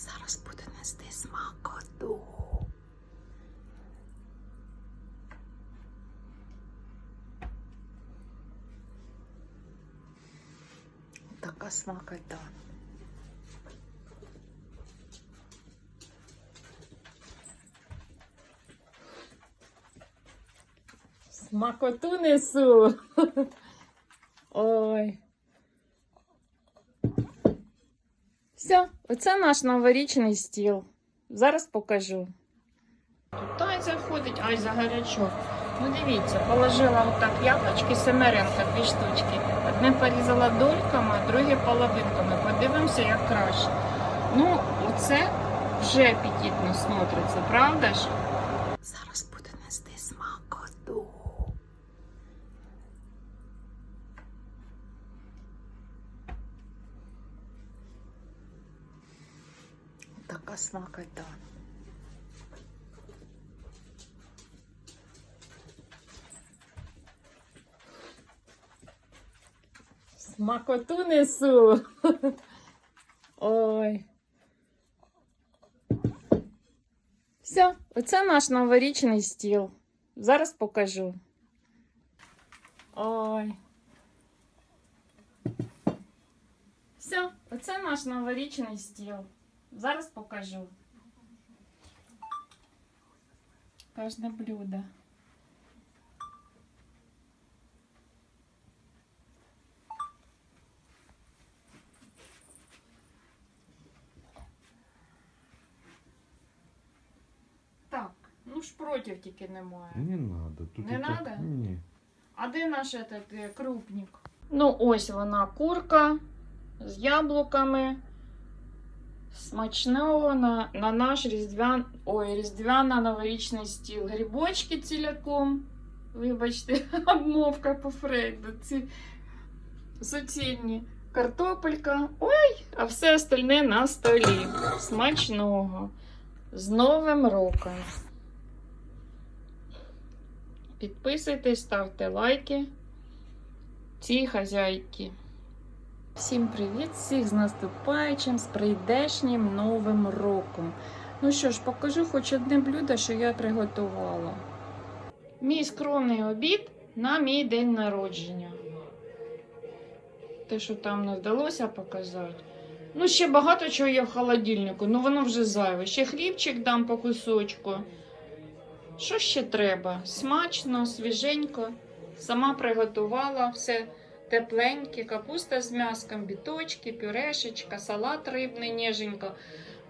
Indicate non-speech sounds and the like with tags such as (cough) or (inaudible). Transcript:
Зараз буде нести смакоту. Така смакота. Смакоту несу. (laughs) Ой. Все, оце наш новорічний стіл. Зараз покажу. Тут Айза ходить, Айза гарячок. Ну дивіться, положила отак яблучки семеренка, дві штучки. Одне порізала дольками, а друге половинками. Подивимося, як краще. Ну, оце вже апетитно смотриться, правда ж? Зараз буде нести смакоту. Така смакота. Смакоту несу. Ой. Все, оце наш новорічний стіл. Зараз покажу. Ой. Все, оце наш новорічний стіл. Зараз покажу. Кожне блюдо. Так, ну ж против тільки немає. Не надо. Тут Не это- надо? Ні. А де наш этот е, крупник? Ну, ось вона курка з яблуками. Смачного на, на наш різдвян... Ой, різдвяна новорічний стіл. Грибочки ціляком. Вибачте, (laughs) обмовка по Фрейду. Ці суцільні. Картопелька. Ой, а все остальне на столі. Смачного. З Новим роком. Підписуйтесь, ставте лайки. Ці хазяйки. Всім привіт! Всіх з наступаючим, з прийдешнім новим роком. Ну що ж, покажу хоч одне блюдо, що я приготувала. Мій скромний обід на мій день народження. Те, що там не вдалося показати. Ну, ще багато чого є в холодильнику, ну воно вже зайве. Ще хлібчик дам по кусочку. Що ще треба? Смачно, свіженько. Сама приготувала все тепленьке, капуста з м'яском, біточки, пюрешечка, салат рибний ніженько.